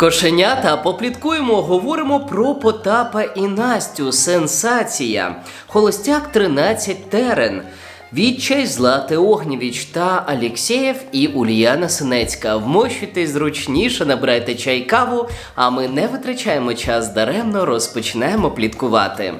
Кошенята, попліткуємо, говоримо про Потапа і Настю. Сенсація. Холостяк 13 терен. Відчай Злати Огнєвіч та Алєксєєв і Ульяна Синецька. Вмощуйтесь зручніше, набирайте чай каву, а ми не витрачаємо час даремно, розпочинаємо пліткувати.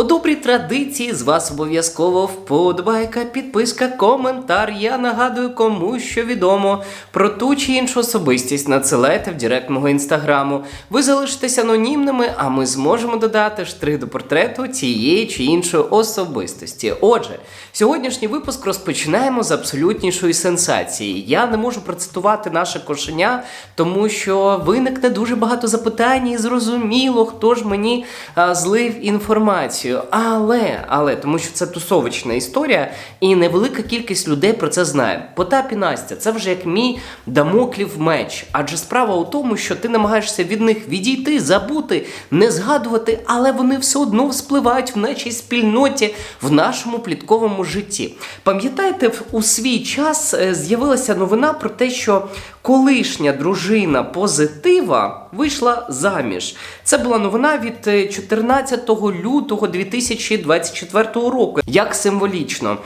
По добрій традиції з вас обов'язково вподобайка, підписка, коментар. Я нагадую кому що відомо про ту чи іншу особистість. Надсилайте в директ мого інстаграму. Ви залишитесь анонімними, а ми зможемо додати штрих до портрету цієї чи іншої особистості. Отже, сьогоднішній випуск розпочинаємо з абсолютнішої сенсації. Я не можу процитувати наше кошеня, тому що виникне дуже багато запитань і зрозуміло, хто ж мені а, злив інформацію. Але, але, тому що це тусовочна історія, і невелика кількість людей про це знає. Потап і Настя, це вже як мій дамоклів меч. Адже справа у тому, що ти намагаєшся від них відійти, забути, не згадувати, але вони все одно вспливають в нашій спільноті, в нашому плітковому житті. Пам'ятаєте, у свій час е, з'явилася новина про те, що колишня дружина позитива вийшла заміж. Це була новина від е, 14 лютого 2024 року. Як символічно.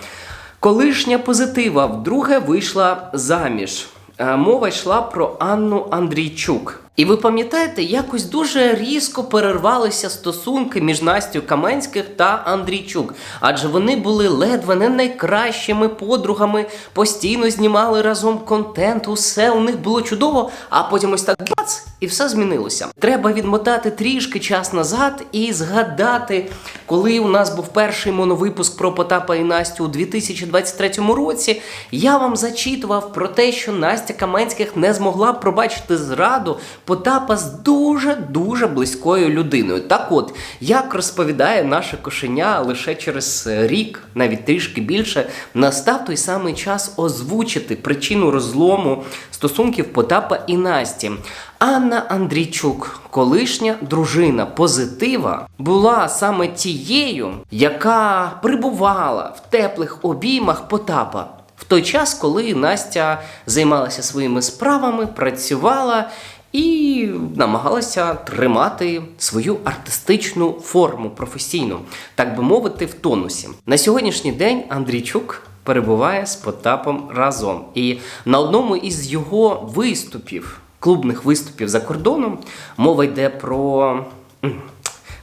Колишня позитива вдруге вийшла заміж. Е, Мова йшла про Анну Андрійчук. І ви пам'ятаєте, якось дуже різко перервалися стосунки між Настю Каменських та Андрійчук, адже вони були ледве не найкращими подругами, постійно знімали разом контент, усе у них було чудово, а потім ось так бац, і все змінилося. Треба відмотати трішки час назад і згадати, коли у нас був перший моновипуск про Потапа і Настю у 2023 році. Я вам зачитував про те, що Настя Каменських не змогла пробачити зраду Потапа з дуже дуже близькою людиною. Так от, як розповідає наше кошеня, лише через е, рік, навіть трішки більше, настав той самий час озвучити причину розлому стосунків Потапа і Насті. Анна Андрійчук, колишня дружина позитива, була саме тією, яка прибувала в теплих обіймах Потапа. В той час, коли Настя займалася своїми справами, працювала і намагалася тримати свою артистичну форму професійну, так би мовити, в тонусі. На сьогоднішній день Андрійчук перебуває з Потапом разом. І на одному із його виступів, клубних виступів за кордоном, мова йде про.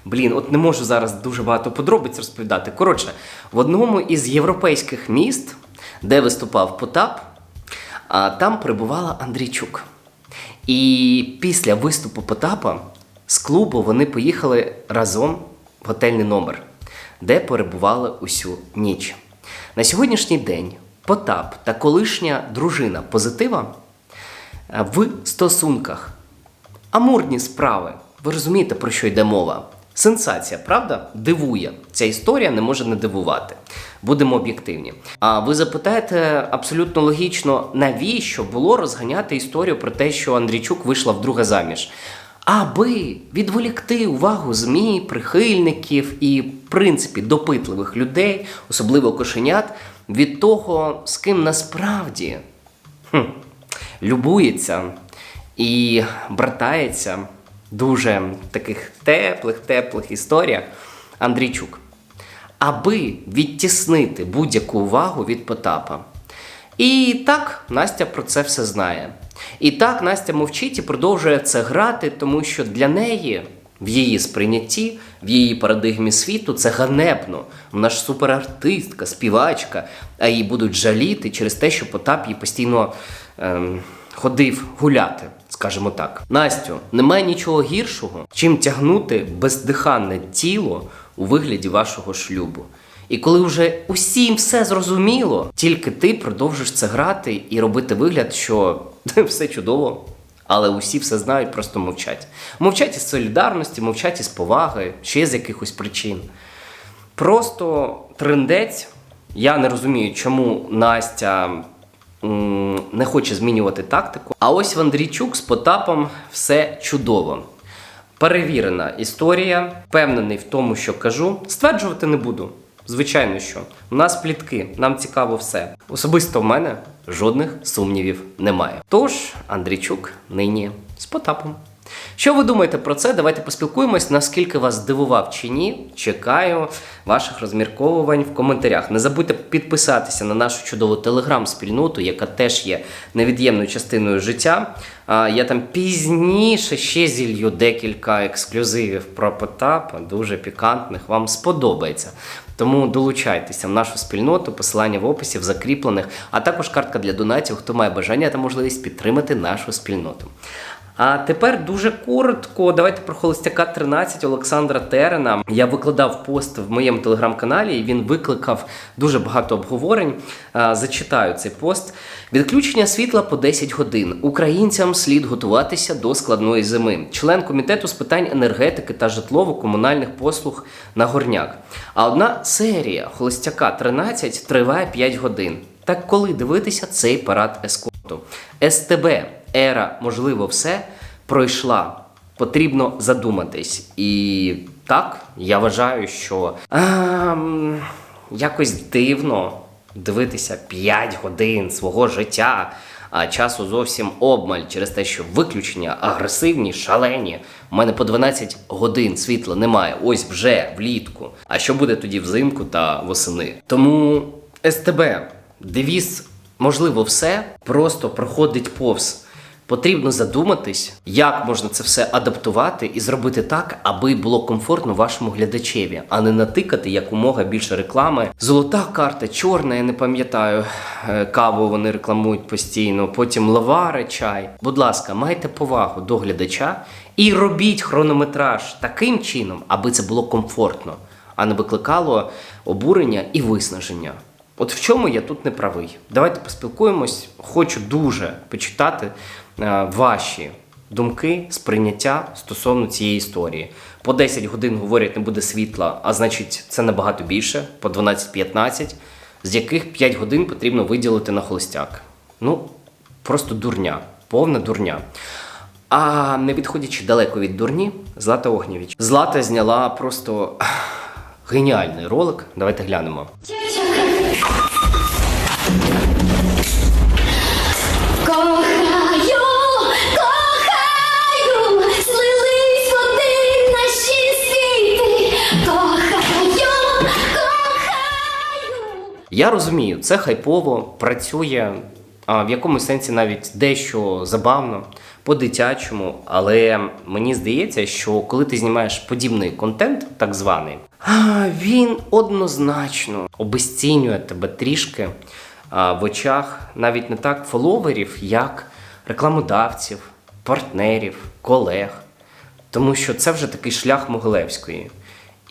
Блін, от не можу зараз дуже багато подробиць розповідати. Коротше, в одному із європейських міст, де виступав Потап, там перебувала Андрійчук. І після виступу Потапа з клубу вони поїхали разом в готельний номер, де перебували усю ніч. На сьогоднішній день Потап та колишня дружина позитива е, в стосунках. Амурні справи. Ви розумієте, про що йде мова? Сенсація, правда? Дивує. Ця історія не може не дивувати. Будемо об'єктивні. А ви запитаєте абсолютно логічно, навіщо було розганяти історію про те, що Андрійчук вийшла вдруге заміж? Аби відволікти увагу ЗМІ, прихильників і, в принципі, допитливих людей, особливо кошенят, від того, з ким насправді хм, любується і братається дуже таких теплих, теплих історіях Андрійчук, аби відтіснити будь-яку увагу від Потапа. І так Настя про це все знає. І так Настя мовчить і продовжує це грати, тому що для неї в її сприйнятті, в її парадигмі світу це ганебно. Вона ж суперартистка, співачка, а її будуть жаліти через те, що Потап їй постійно ем, ходив гуляти, скажімо так. Настю, немає нічого гіршого, чим тягнути бездиханне тіло у вигляді вашого шлюбу. І коли вже усім все зрозуміло, тільки ти продовжиш це грати і робити вигляд, що все чудово, але усі все знають, просто мовчать. Мовчать із солідарності, мовчать із поваги, ще з якихось причин. Просто трендець. Я не розумію, чому Настя не хоче змінювати тактику. А ось Вандрійчук Андрійчук з Потапом все чудово. Перевірена історія, впевнений в тому, що кажу. Стверджувати не буду. Звичайно, що у нас плітки, нам цікаво все. Особисто в мене жодних сумнівів немає. Тож, Андрійчук нині з Потапом. Що ви думаєте про це? Давайте поспілкуємось. Наскільки вас здивував чи ні? Чекаю ваших розмірковувань в коментарях. Не забудьте підписатися на нашу чудову телеграм-спільноту, яка теж є невід'ємною частиною життя. Я там пізніше ще зілью декілька ексклюзивів про Потапа, дуже пікантних. Вам сподобається. Тому долучайтеся в нашу спільноту, посилання в описі, в закріплених, а також картка для донатів, хто має бажання та можливість підтримати нашу спільноту. А тепер дуже коротко. Давайте про холостяка 13 Олександра Терена. Я викладав пост в моєму телеграм-каналі, і він викликав дуже багато обговорень. Зачитаю цей пост. Відключення світла по 10 годин. Українцям слід готуватися до складної зими. Член комітету з питань енергетики та житлово-комунальних послуг на горняк. А одна серія холостяка 13 триває 5 годин. Так коли дивитися цей парад ескорту? СТБ ера, можливо, все пройшла. Потрібно задуматись. І так, я вважаю, що ем, якось дивно дивитися 5 годин свого життя, а часу зовсім обмаль через те, що виключення агресивні, шалені. У мене по 12 годин світла немає. Ось вже влітку. А що буде тоді взимку та восени? Тому СТБ, девіз, можливо, все просто проходить повз. Потрібно задуматись, як можна це все адаптувати і зробити так, аби було комфортно вашому глядачеві, а не натикати якомога більше реклами. Золота карта, чорна, я не пам'ятаю. е, Каву вони рекламують постійно. Потім лавари, чай. Будь ласка, майте повагу до глядача і робіть хронометраж таким чином, аби це було комфортно, а не викликало обурення і виснаження. От в чому я тут не правий? Давайте поспілкуємось. Хочу дуже почитати ваші думки, сприйняття стосовно цієї історії. По 10 годин говорять, не буде світла, а значить, це набагато більше, по 12-15, з яких 5 годин потрібно виділити на холостяк. Ну, просто дурня, повна дурня. А не відходячи далеко від дурні, Злата Огнєвіч. Злата зняла просто геніальний ролик. Давайте глянемо. Я розумію, це хайпово, працює, в якомусь сенсі навіть дещо забавно, по-дитячому, але мені здається, що коли ти знімаєш подібний контент, так званий, він однозначно обесцінює тебе трішки в очах навіть не так фоловерів, як рекламодавців, партнерів, колег. Тому що це вже такий шлях Могилевської.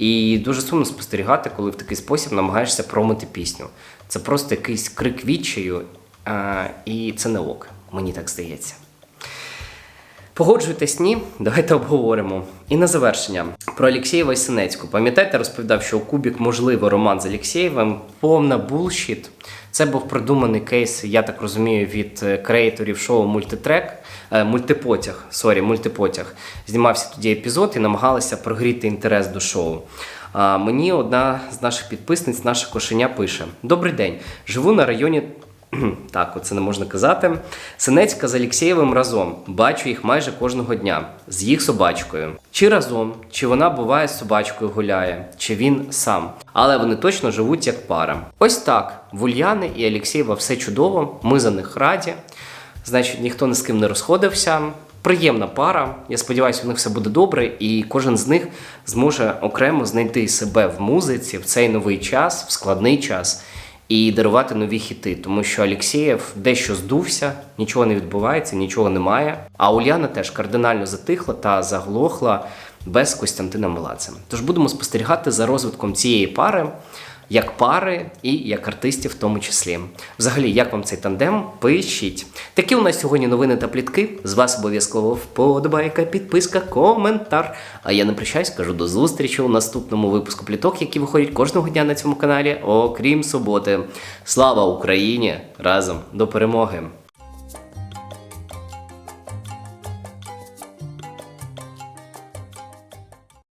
І дуже сумно спостерігати, коли в такий спосіб намагаєшся промити пісню. Це просто якийсь крик відчаю, а, і це не ок, мені так здається. Погоджуєтесь, ні? Давайте обговоримо. І на завершення про Олексєєва і. Пам'ятаєте, розповідав, що у Кубік можливо роман з Олексєєвим повна булшіт. Це був придуманий кейс, я так розумію, від е, креаторів шоу Мультитрек, мультипотяг. Сорі, мультипотяг. Знімався тоді епізод і намагалися прогріти інтерес до шоу. А мені одна з наших підписниць, наша кошеня, пише: Добрий день. Живу на районі Так, оце не можна казати. Синецька з Алєксєєвим разом. Бачу їх майже кожного дня з їх собачкою. Чи разом, чи вона буває з собачкою гуляє, чи він сам. Але вони точно живуть як пара. Ось так. В Ульяни і Алєксєєва все чудово. Ми за них раді. Значить, ніхто ні з ким не розходився. Приємна пара. Я сподіваюся, у них все буде добре, і кожен з них зможе окремо знайти себе в музиці в цей новий час, в складний час і дарувати нові хіти, тому що Алєксєєв дещо здувся, нічого не відбувається, нічого немає. А Уляна теж кардинально затихла та заглохла без Костянтина Меладзе. Тож будемо спостерігати за розвитком цієї пари. Як пари і як артистів в тому числі. Взагалі, як вам цей тандем? Пишіть. Такі у нас сьогодні новини та плітки. З вас обов'язково вподобайка, підписка, коментар. А я не прощаюсь, кажу до зустрічі у наступному випуску пліток, які виходять кожного дня на цьому каналі, окрім суботи. Слава Україні! Разом до перемоги!